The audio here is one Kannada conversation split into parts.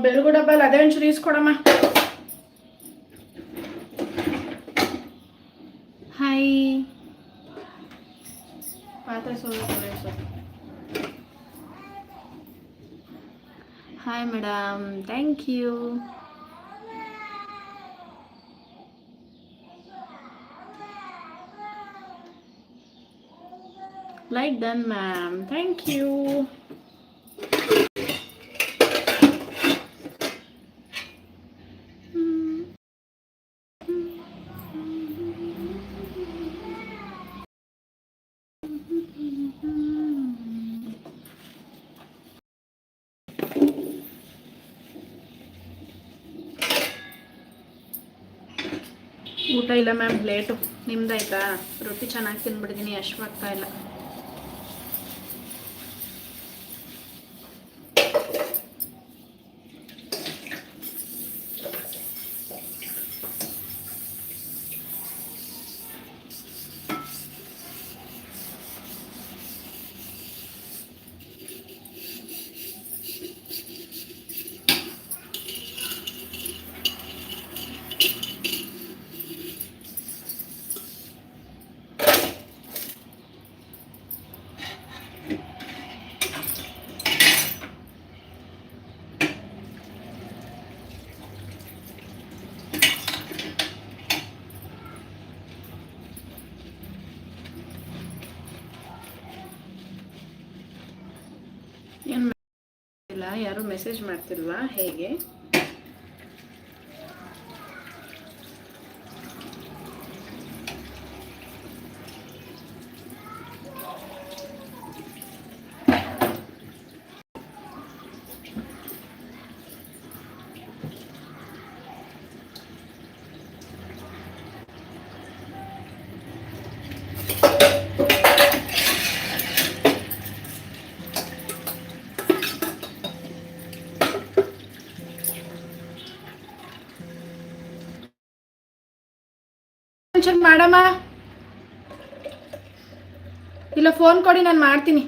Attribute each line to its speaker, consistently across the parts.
Speaker 1: ಬೆಳಗು ಡಬ್ಬಲ್ ಅದೇ ಒಂಚೂರು ಈಸ್ಕೊಡಮ್ಮ ಹಾಯ್ ಪಾತ್ರೆ ಸೋಲು hi madam thank you like done ma'am thank you ಇಲ್ಲ ಮ್ಯಾಮ್ ಲೇಟು. ನಿಮ್ದಾಯ್ತಾ? ರೊಟ್ಟಿ ಚೆನ್ನಾಗಿ ತಿನ್ಬಿಟ್ಟಿದ್ದೀನಿ ಅಶ್ವಾಗ್ತಾ ಇಲ್ಲ ಏನು ಇಲ್ಲ ಯಾರು ಮೆಸೇಜ್ ಮಾಡ್ತಿಲ್ವಾ ಹೇಗೆ? ಮಾಡಮ್ಮ ಇಲ್ಲ ಫೋನ್ ಕೊಡಿ ನಾನು ಮಾಡ್ತೀನಿ.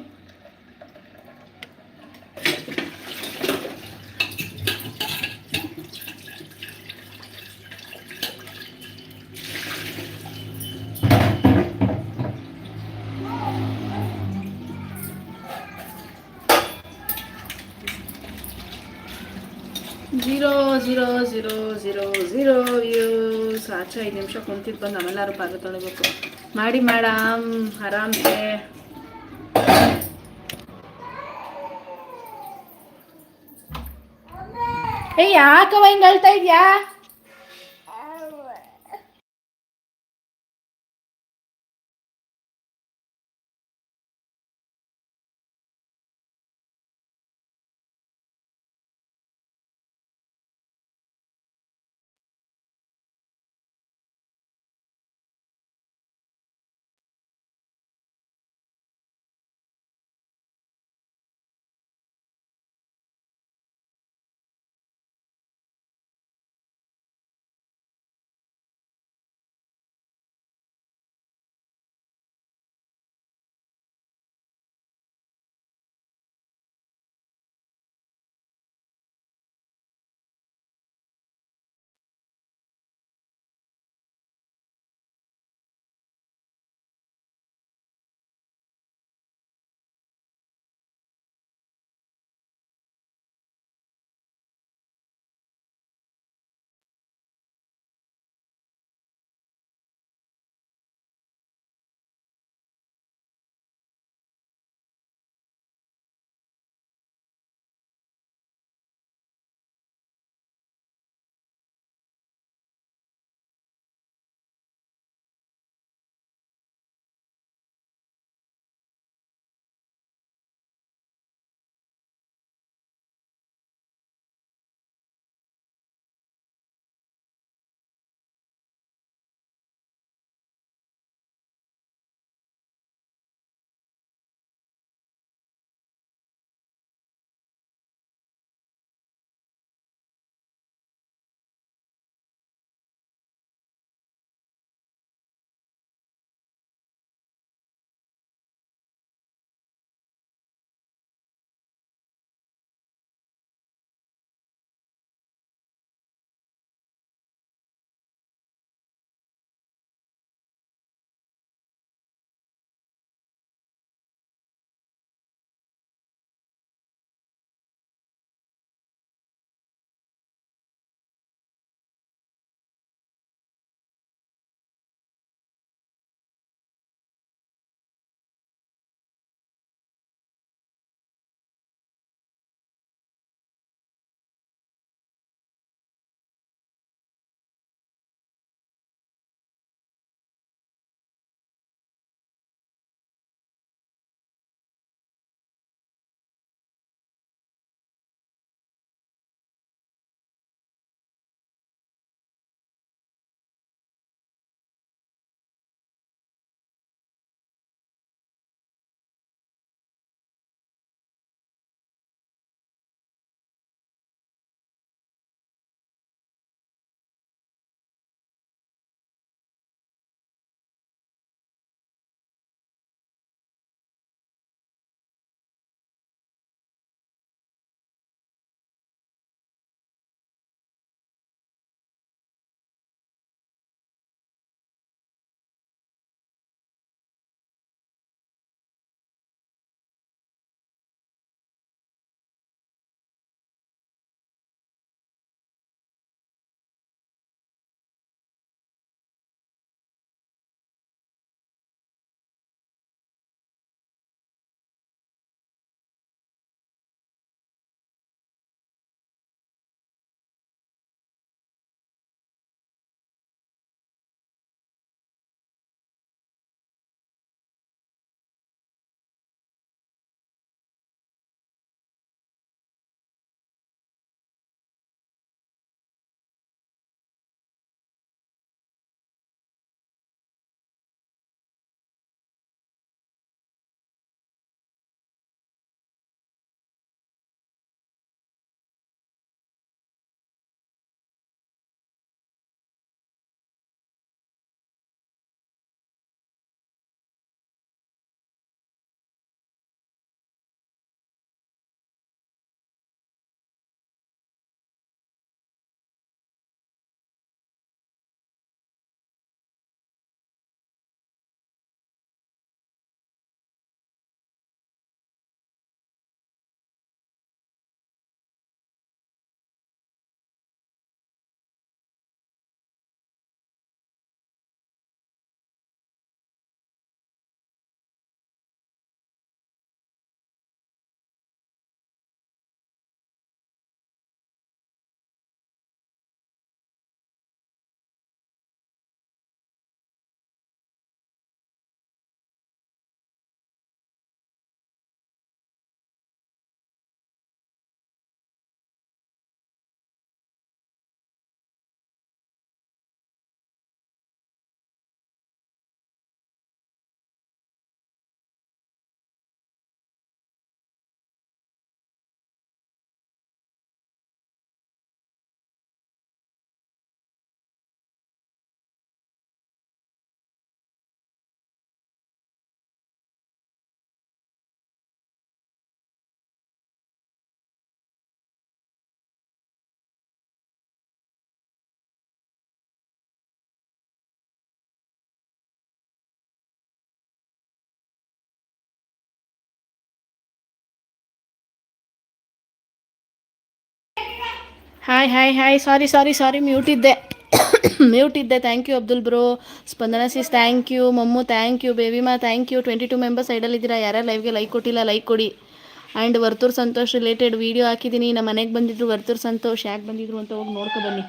Speaker 1: ಆಚೆ ಐದು ನಿಮಿಷ ಕುಂತಿದ್ದು ಬಂದು ಆಮೇಲಾರು ಪಾತ್ರೆ ತೊಳಿಬೇಕು. ಮಾಡಿ ಮೇಡಮ್ ಆರಾಮ್ಸೆ. ಏ ಯಾಕವ ಹಿಂಗೆ ಅಳ್ತಾ ಇದ್ಯಾ? Hi hi hi sorry sorry sorry mute ಇದ್ದೆ. ಮ್ಯೂಟ್ ಇದ್ದೆ. Thank you Abdul bro Spandana sis thank you Mammu thank you baby ಮಾ thank you twenty two members ಸೈಡಲ್ಲಿದ್ದೀರಾ ಯಾರ್ಯಾರು ಲೈವ್ಗೆ ಲೈಕ್ ಕೊಟ್ಟಿಲ್ಲ ಲೈಕ್ ಕೊಡಿ. And Varthur Santosh related video ಹಾಕಿದ್ದೀನಿ. ನಮ್ಮ ಮನೆಗೆ ಬಂದಿದ್ರು ವರ್ತೂರ್ ಸಂತೋಷ್ ಯಾಕೆ ಬಂದಿದ್ರು ಅಂತ ಹೋಗಿ ನೋಡ್ಕೊ ಬನ್ನಿ.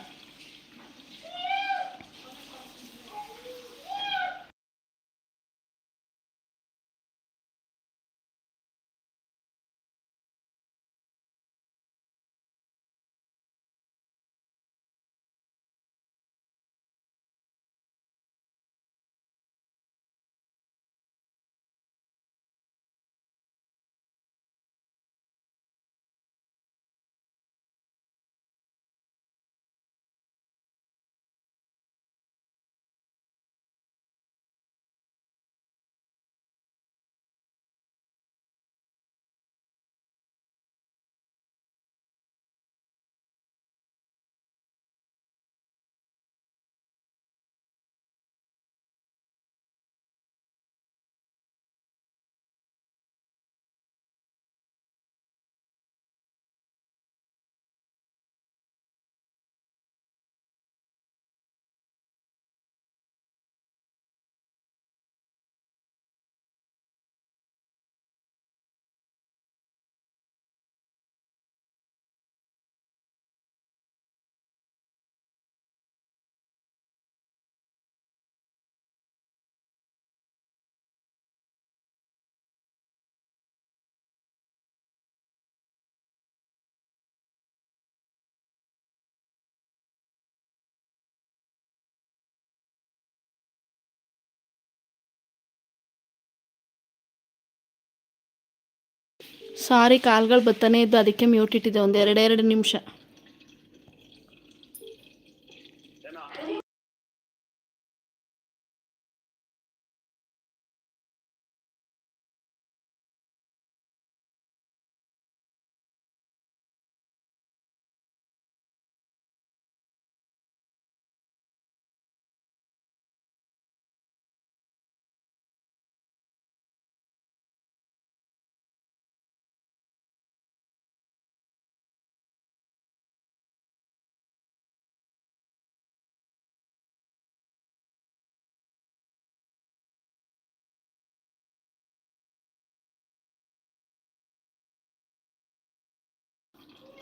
Speaker 1: ಸಾರಿ ಕಾಲ್ಗಳು ಬತ್ತಾನೆ ಇದ್ದು ಅದಕ್ಕೆ ಮ್ಯೂಟ್ ಇಟ್ಟಿದ್ದೆ ಒಂದು ಎರಡೆರಡು ನಿಮಿಷ.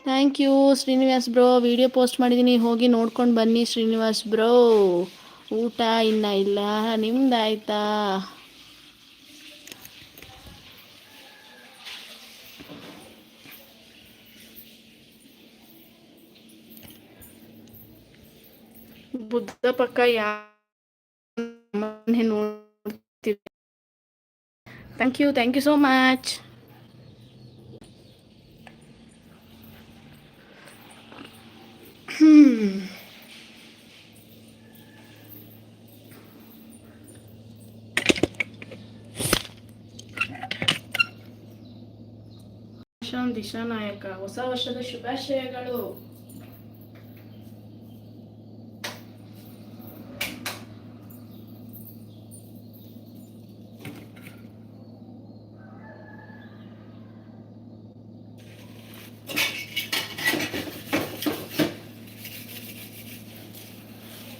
Speaker 1: Thank you Srinivas bro. Video post ಮಾಡಿದ್ದೀನಿ ಹೋಗಿ ನೋಡ್ಕೊಂಡು ಬನ್ನಿ ಶ್ರೀನಿವಾಸ್ ಬ್ರೋ. ಊಟ ಇನ್ನ ಇಲ್ಲ. ನಿಮ್ದಾಯ್ತಾ? ಬುದ್ಧ ಪಕ್ಕ ಯಾವ thank you thank you so much Disha Nayaka ಹೊಸ ವರ್ಷದ ಶುಭಾಶಯಗಳು.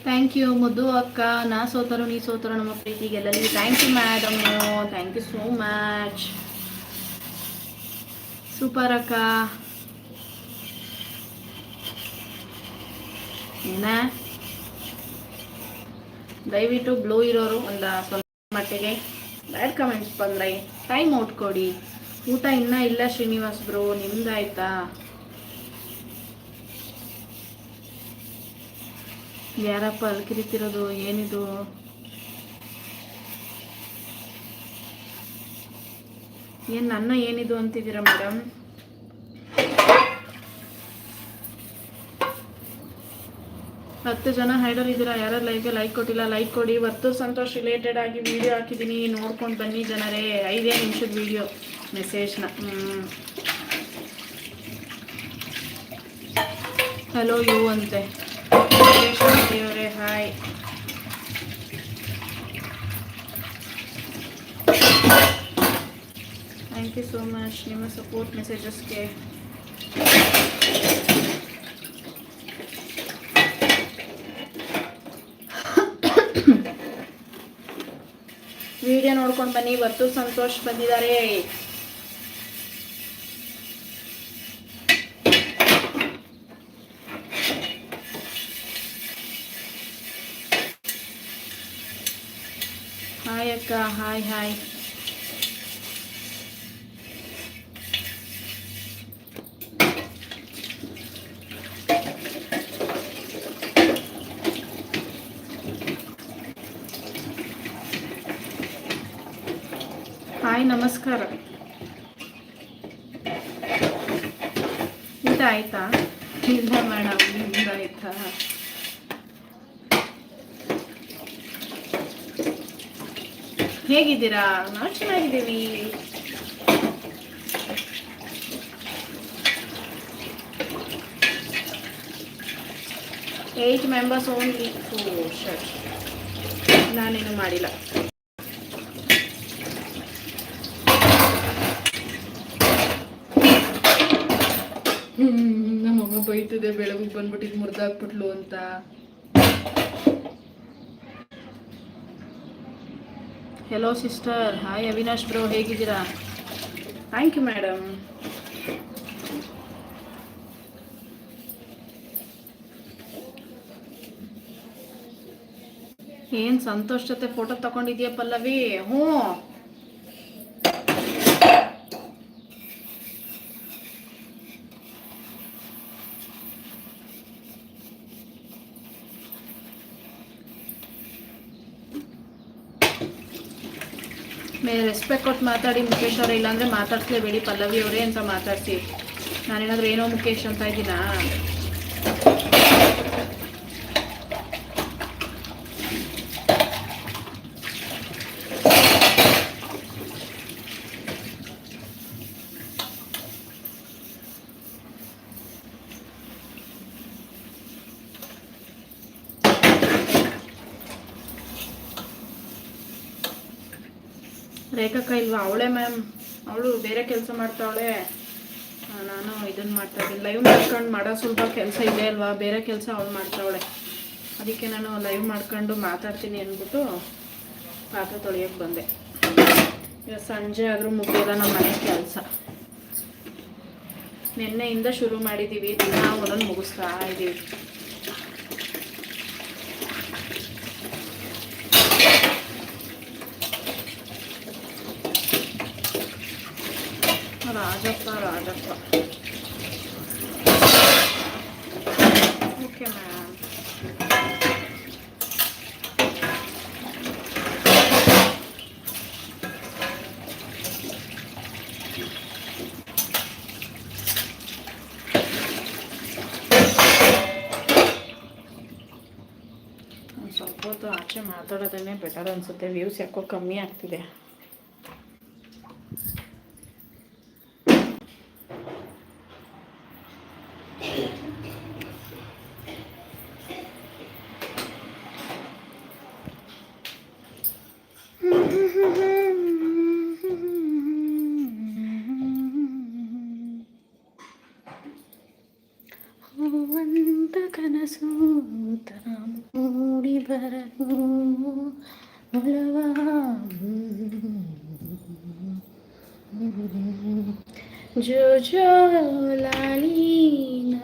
Speaker 1: ಥ್ಯಾಂಕ್ ಯು ಮುದ್ದು ಅಕ್ಕ, ನಾ ಸೋತರು, ನೀ ಸೋತರು, ನಮ್ಮ ಪ್ರೀತಿಗೆಲ್ಲ thank you madam thank you so much super ಅಕ್ಕ ದಯವಿಟ್ಟು ಬ್ಲೂ ಇರೋರು ಒಂದು ಸ್ವಲ್ಪ ಮಟ್ಟಿಗೆ ಬ್ಯಾಡ್ ಕಮೆಂಟ್ಸ್ ಬಂದ್ರೆ ಟೈಮ್ ಔಟ್ ಕೊಡಿ. ಊಟ ಇನ್ನೂ ಇಲ್ಲ ಶ್ರೀನಿವಾಸ್ ಬ್ರೋ ನಿಮ್ದಾಯ್ತಾ? ಯಾರಪ್ಪ ಅಲ್ಲಿ ಕಿರಿತಿರೋದು ಏನಿದು? ಏನು ನನ್ನ ಏನಿದು ಅಂತಿದ್ದೀರ ಮೇಡಮ್? ಹತ್ತು ಜನ ಹೈಡರ್ ಇದ್ದೀರಾ? ಯಾರು ಲೈವ್ಗೆ ಲೈಕ್ ಕೊಟ್ಟಿಲ್ಲ ಲೈಕ್ ಕೊಡಿ. ವರ್ತು ಸಂತೋಷ್ ರಿಲೇಟೆಡ್ ಆಗಿ ವಿಡಿಯೋ ಹಾಕಿದ್ದೀನಿ. ನೋಡ್ಕೊಂಡು ಬನ್ನಿ ಜನರೇ. ಐದೇ ನಿಮಿಷದ ವಿಡಿಯೋ ಮೆಸೇಜ್ನ ಹಲೋ ಯು ಅಂತೆ. ದೇವರೇ hi thank you so much Neema support messages के ವಿಡಿಯೋ ನೋಡ್ಕೊಂಡು ಬನ್ನಿ ಬರ್ತು ಸಂತೋಷ್ ಬಂದಿದ್ದಾರೆ ಹಾಯ್ ಅಕ್ಕ ಹಾಯ್ ಹಾಯ್ ಹಾಯ್, ನಮಸ್ಕಾರ. ಊಟ ಆಯ್ತಾ? ಇಲ್ಲ ಮೇಡಮ್ ಆಯ್ತಾ? ಹೇಗಿದ್ದೀರಾ? ನಾವು ಚೆನ್ನಾಗಿದ್ದೀವಿ. Eight members only two shirt ನಾನೇನು ಮಾಡಿಲ್ಲ. ಬೈತದೆ ಬೆಳಗ್ಗೆ ಬಂದ್ಬಿಟ್ಟಿದ್ ಮುರಿದಾಕ್ಬಿಟ್ಲು ಅಂತ. Hello sister hi Avinash bro ಹೇಗಿದ್ದೀರಾ? ಥ್ಯಾಂಕ್ ಯು ಮೇಡಮ್ ಏನ್ ಸಂತೋಷ್ ಜೊತೆ ಫೋಟೋ ತಗೊಂಡಿದ್ಯಾ ಪಲ್ಲವಿ? ಹ್ಞೂ. ರೆಸ್ಪೆಕ್ಟ್ ಕೊಟ್ಟು ಮಾತಾಡಿ ಮುಖೇಶ್ ಅವರೇ, ಇಲ್ಲಾಂದ್ರೆ ಮಾತಾಡ್ಸ್ಲೇಬೇಡಿ. ಪಲ್ಲವಿ ಅವರೇ ಅಂತ ಮಾತಾಡ್ತೀವಿ ನಾನೇನಾದರೂ ಏನೋ ಮುಖೇಶ್ ಅಂತ ಇದ್ದೀನಾ? ರೇಖಕ್ಕ ಇಲ್ವಾ? ಅವಳೇ ಮ್ಯಾಮ್ ಅವಳು ಬೇರೆ ಕೆಲಸ ಮಾಡ್ತಾವಳೆ ನಾನು ಇದನ್ನು ಮಾಡ್ತಾ ಇದ್ದೀನಿ. ಲೈವ್ ಮಾಡ್ಕೊಂಡು ಮಾಡೋ ಸ್ವಲ್ಪ ಕೆಲಸ ಇದೆ ಅಲ್ವಾ? ಬೇರೆ ಕೆಲಸ ಅವಳು ಮಾಡ್ತಾವಳೆ. ಅದಕ್ಕೆ ನಾನು ಲೈವ್ ಮಾಡ್ಕೊಂಡು ಮಾತಾಡ್ತೀನಿ ಅಂದ್ಬಿಟ್ಟು ಪಾತ್ರೆ ತೊಳೆಯೋಕ್ಕೆ ಬಂದೆ. ಈಗ ಸಂಜೆ ಆದರೂ ಮುಗಿಯೋದ ನಮ್ಮ ಮನೆ ಕೆಲಸ. ನಿನ್ನೆಯಿಂದ ಶುರು ಮಾಡಿದ್ದೀವಿ ದಿನ ಒಂದೊಂದು ಮುಗಿಸ್ತಾ ಇದ್ದೀವಿ ರಾಜಪ್ಪ ರಾಜಪ್ಪ ಓಕೆ ಮ್ಯಾಮ್ ಒಂದು ಸ್ವಲ್ಪ ಹೊತ್ತು ಆಚೆ ಮಾತಾಡೋದನ್ನೇ ಬೆಟರ್ ಅನಿಸುತ್ತೆ. ವ್ಯೂಸ್ ಯಾಕೋ ಕಮ್ಮಿ ಆಗ್ತಿದೆ ಹೂವಂತ ಕನಸು ತರ ಮೂಡಿ ಬರಲು ಒಲವ ಜೋ ಜೋ ಲಾಲೀನ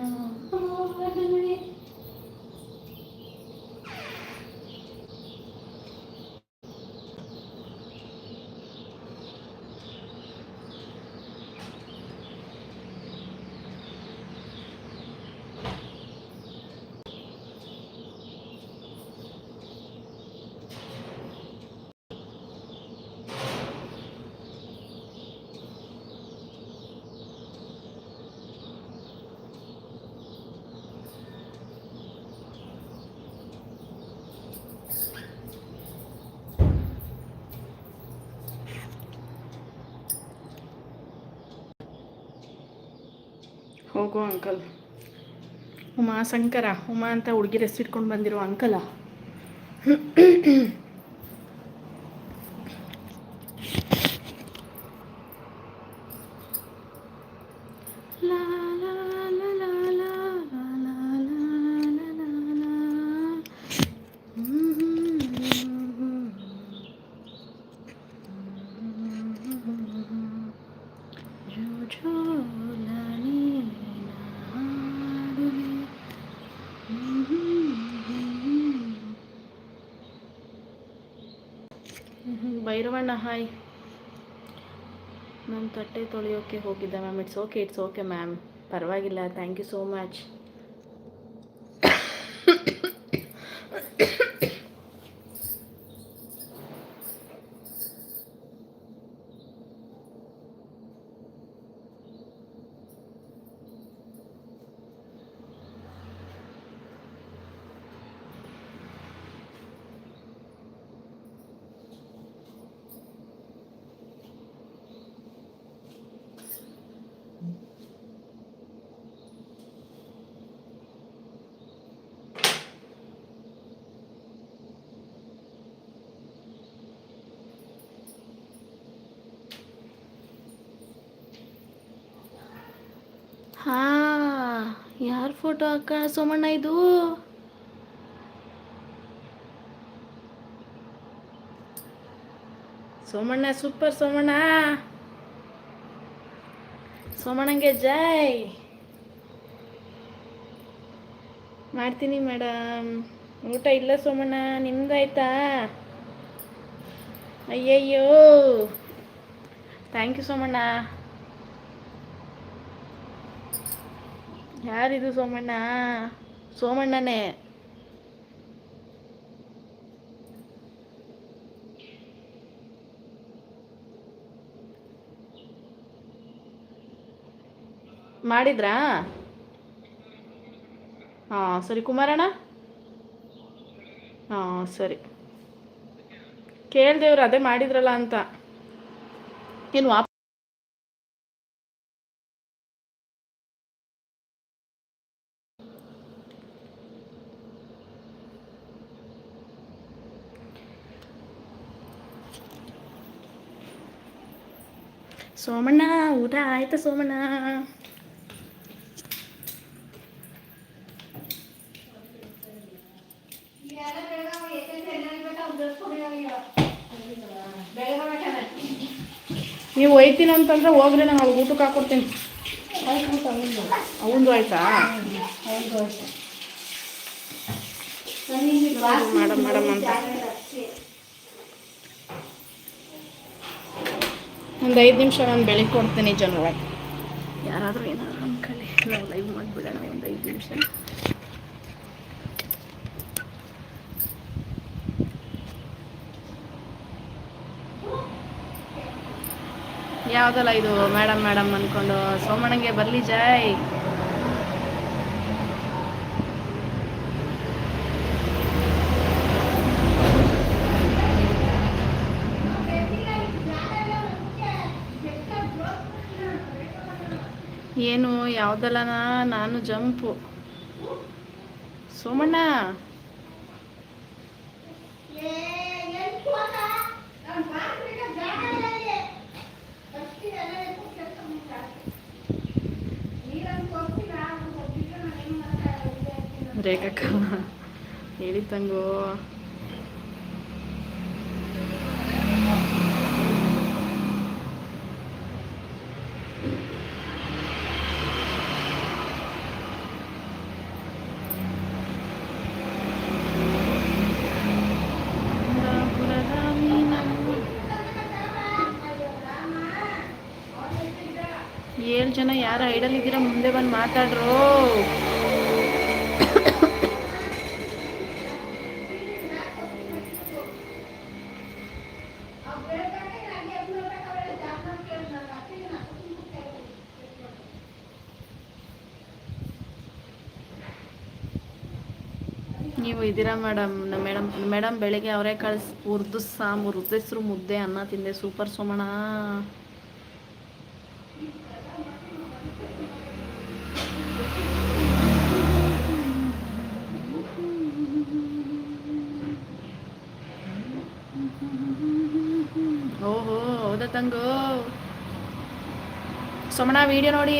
Speaker 1: ಹೋಗೋ ಅಂಕಲ್. ಉಮಾ ಶಂಕರ ಉಮಾ ಅಂತ ಹುಡುಗಿ ಇಟ್ಕೊಂಡು ಬಂದಿರೋ ಅಂಕಲ. ಭೈರವಣ್ಣ ಹಾಯ್ ಮ್ಯಾಮ್ ತಟ್ಟೆ ತೊಳೆಯೋಕ್ಕೆ ಹೋಗಿದ್ದೆ ma'am it's okay it's okay ma'am ಪರವಾಗಿಲ್ಲ. ಥ್ಯಾಂಕ್ ಯು ಸೋ ಮಚ್ ಹಾ, ಯಾರ ಫೋಟೋ ಅಕ್ಕ? ಸೋಮಣ್ಣ ಇದು? ಸೋಮಣ್ಣ ಸೂಪರ್ ಸೋಮಣ್ಣ. ಸೋಮಣ್ಣಂಗೆ ಜೈ ಮಾಡ್ತೀನಿ ಮೇಡಮ್ ಊಟ ಇಲ್ಲ ಸೋಮಣ್ಣ, ನಿಮ್ದಾಯ್ತಾ? ಅಯ್ಯಯ್ಯೋ. Thank you Somanna. ಯಾರಿದು ಸೋಮಣ್ಣ? ಸೋಮಣ್ಣನೇ. ಮಾಡಿದ್ರಾ? ಹಾಂ, ಸರಿ ಕುಮಾರಣ್ಣ. ಹಾಂ, ಸರಿ. ಕೇಳ್ದೇವ್ರು ಅದೇ ಮಾಡಿದ್ರಲ್ಲ ಅಂತ. ಏನು ವಾಪ್ ಸೋಮಣ್ಣ ಊಟ ಆಯಿತು ಸೋಮಣ್ಣ. ನೀವು ಒಯ್ತೀನಿ ಅಂತಂದ್ರೆ ಹೋಗ್ರಿ ನಾನು ಅವ್ರಿಗೆ ಊಟಕ್ಕೆ ಹಾಕೊಡ್ತೀನಿ. ಅವಂದು ಆಯ್ತಾ? ಮೇಡಮ್ ಮೇಡಮ್ ಅಂತ. ಒಂದು ಐದು ನಿಮಿಷ ನಾನು ಬೆಳಿಗ್ಗೆ ಕೊಡ್ತೀನಿ ಜನರೊಳಗೆ ಯಾರಾದರೂ ಏನಾದರೂ ಅನ್ಕೊಳ್ಳಿ ನಾವು ಲೈವ್ ಮಾಡಿಬಿಡೋಣ ಒಂದು ಐದು ನಿಮಿಷ. ಯಾವುದಲ್ಲ ಇದು ಮೇಡಮ್ ಮೇಡಮ್ ಅಂದ್ಕೊಂಡು ಸೋಮಣ್ಣಂಗೆ ಬರಲಿ, ಜೈ. ಏನು ಯಾವುದಲ್ಲ ನಾನು ಜಂಪು. ಸೋಮಣ್ಣ. ರೇಖಕ್ಕ ಹೇಳಿ ತಂಗೋ ಐಡಲ್ ಇದ್ದೀರಾ ಮುಂದೆ ಬಂದು ಮಾತಾಡ್ರು? ನೀವು ಇದ್ದೀರಾ ಮೇಡಮ್? ಮೇಡಮ್ ಮೇಡಮ್ ಬೆಳಿಗ್ಗೆ ಅವರೇ ಕಳ್ಸಿ ಉರ್ದು ಸಾಂಬಾರು ಹೆಸರು ಮುದ್ದೆ, ಅನ್ನ ತಿಂದೆ. ಸೂಪರ್ ಸೋಮಣ್ಣ. ಸುಮಣ ವಿಡಿಯೋ ನೋಡಿ.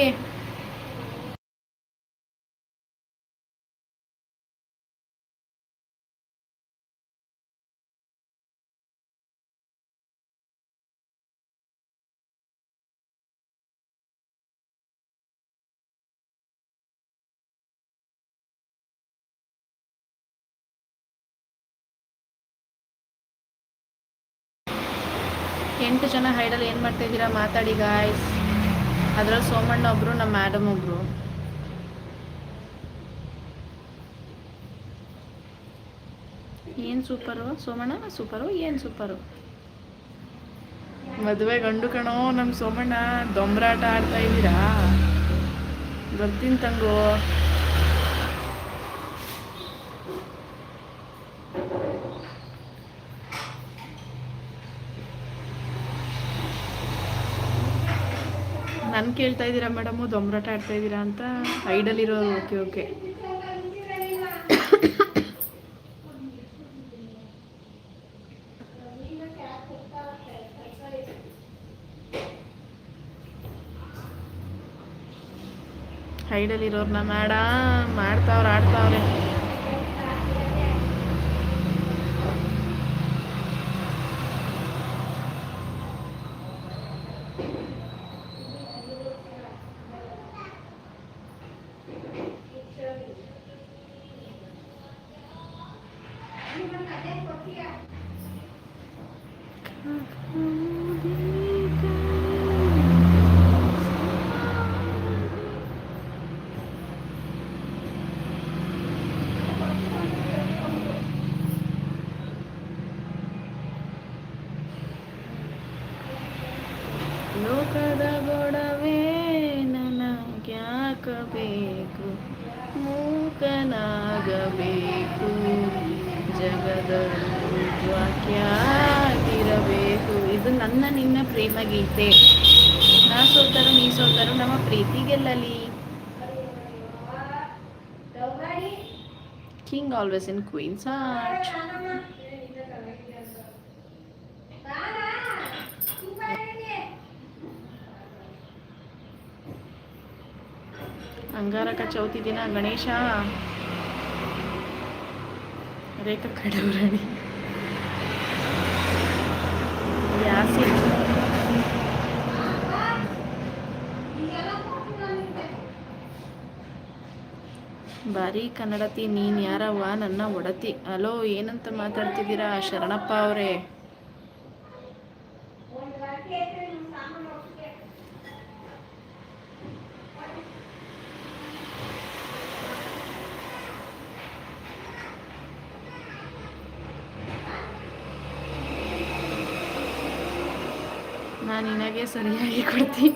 Speaker 1: ಎಂಟು ಜನ ಹೈಡಲ್ಲಿ ಏನು ಮಾಡ್ತಾ ಇದ್ದೀರಾ? ಮಾತಾಡಿ ಗಾಯ್ಸ್ ಅದ್ರಲ್ಲಿ ಸೋಮಣ್ಣ ಒಬ್ರು, ನಮ್ಮ ಮ್ಯಾಡಮ್ ಒಬ್ರು. ಏನ್ ಸೂಪರು ಸೋಮಣ್ಣ ಸೂಪರು ಏನ್ ಸೂಪರು ಮದುವೆ ಗಂಡು ಕಣೋ ನಮ್ಮ ಸೋಮಣ್ಣ, ದೊಂಬರಾಟ ಆಡ್ತಾ ಇದ್ದೀರಾ? ಬರ್ತೀನಿ ತಂಗೋ. ನನ್ ಕೇಳ್ತಾ ಇದ್ದೀರಾ ಮೇಡಮು? ದೊಂಬರಾಟ ಆಡ್ತಾ ಇದ್ದೀರಾ ಅಂತ? ಐಡಲ್ಲಿರೋರು ಓಕೆ ಓಕೆ. ಹೈಡಲ್ಲಿರೋರ್ನ ಮಾಡ ಮಾಡ್ತಾವ್ರೆ ಆಡ್ತಾವ್ರೆ. ವಾಕ್ಯಾಗಿರಬೇಕು ಇದು ನನ್ನ ನಿನ್ನ ಪ್ರೇಮ ಗೀತೆ. ನಾ ಸೋತರು, ನೀ ಸೋತರು, ನಮ್ಮ ಪ್ರೀತಿ ಗೆಲ್ಲಲಿ. King always in queens art Angaraka Chauti ದಿನ, ಗಣೇಶ. ರೇಖಾ ಕಡವರಾಣಿ ಬಾರಿ ಕನ್ನಡತಿ ನೀನು ಯಾರವ್ವ? ನನ್ನ ಒಡತಿ. ಅಲೋ ಏನಂತ ಮಾತಾಡ್ತಿದ್ದೀರಾ? ಶರಣಪ್ಪ ಅವರೇ. ನಾನು ನಿನಗೆ ಸರಿಯಾಗಿ ಕೊಡ್ತೀನಿ